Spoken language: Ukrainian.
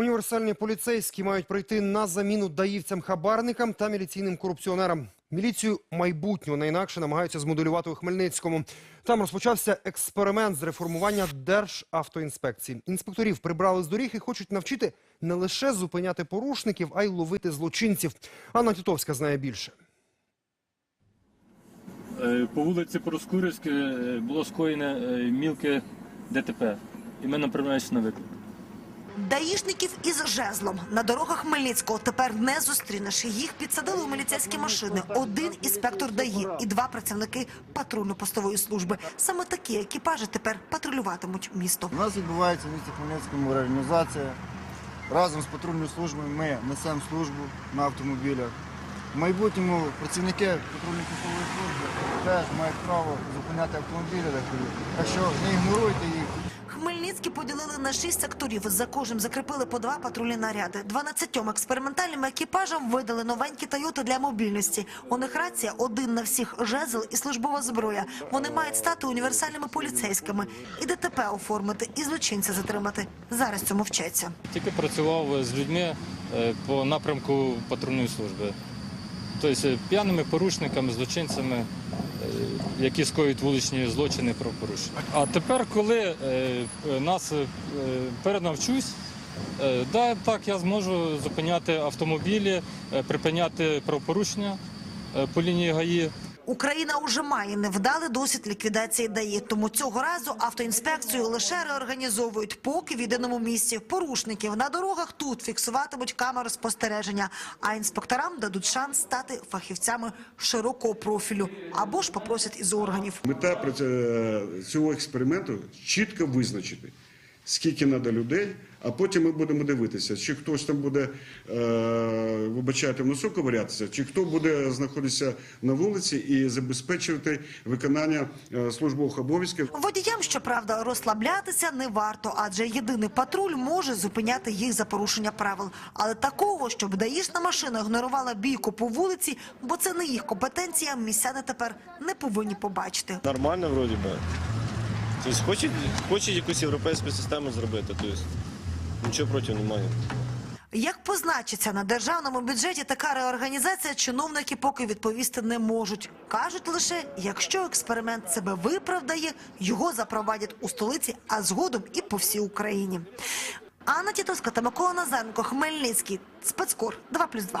Універсальні поліцейські мають прийти на заміну даївцям-хабарникам та міліційним корупціонерам. Міліцію майбутнього не інакше намагаються змоделювати у Хмельницькому. Там розпочався експеримент з реформування Державтоінспекції. Інспекторів прибрали з доріг і хочуть навчити не лише зупиняти порушників, а й ловити злочинців. Анна Тітовська знає більше. Е, По вулиці Проскурівській е, було скоєне е, мілке ДТП, і ми направляємося на виклик. Даїшників із жезлом на дорогах Хмельницького тепер не зустрінеш. Їх підсадили у міліцейські машини. Один інспектор ДАІ і два працівники патрульно-постової служби. Саме такі екіпажі тепер патрулюватимуть місто. У нас відбувається в місті Хмельницькому реорганізація. Разом з патрульною службою ми несемо службу на автомобілях. В майбутньому працівники патрульної службової служби теж мають право зупиняти автомобілі. Так що не ігноруйте їх. Хмельницький поділили на шість секторів. За кожним закріпили по два патрульні наряди. 12 експериментальним екіпажам видали новенькі Тойоти для мобільності. У них рація один на всіх жезл і службова зброя. Вони мають стати універсальними поліцейськими і ДТП оформити, і злочинця затримати. Зараз цьому вчаться. Тільки працював з людьми е, по напрямку патрульної служби. Тобто е, п'яними порушниками, злочинцями, е, які скоюють вуличні злочини правопорушення. А тепер, коли е, нас перенавчусь, да, так я зможу зупиняти автомобілі, припиняти правопорушення по лінії ГАІ. Україна уже має невдалий досвід ліквідації ДАІ, тому цього разу автоінспекцію лише реорганізовують, поки в єдиному місці. Порушників на дорогах тут фіксуватимуть камери спостереження, а інспекторам дадуть шанс стати фахівцями широкого профілю. Або ж попросять із органів. Мета проц- цього експерименту чітко визначити, скільки треба людей, а потім ми будемо дивитися, чи хтось там буде, е, вибачайте, в носу ковирятися, чи хто буде знаходитися на вулиці і забезпечувати виконання е, службових обов'язків. Водіям, щоправда, розслаблятися не варто, адже єдиний патруль може зупиняти їх за порушення правил. Але такого, щоб даїшна машина ігнорувала бійку по вулиці, бо це не їх компетенція, містяни тепер не повинні побачити. Нормально вроді би. Тобто хочуть, хочуть якусь європейську систему зробити, тобто нічого проти немає. Як позначиться на державному бюджеті така реорганізація, чиновники поки відповісти не можуть. Кажуть лише, якщо експеримент себе виправдає, його запровадять у столиці, а згодом і по всій Україні. Анна Тітовська та Микола Назаренко, Хмельницький, спецкор 2+,2.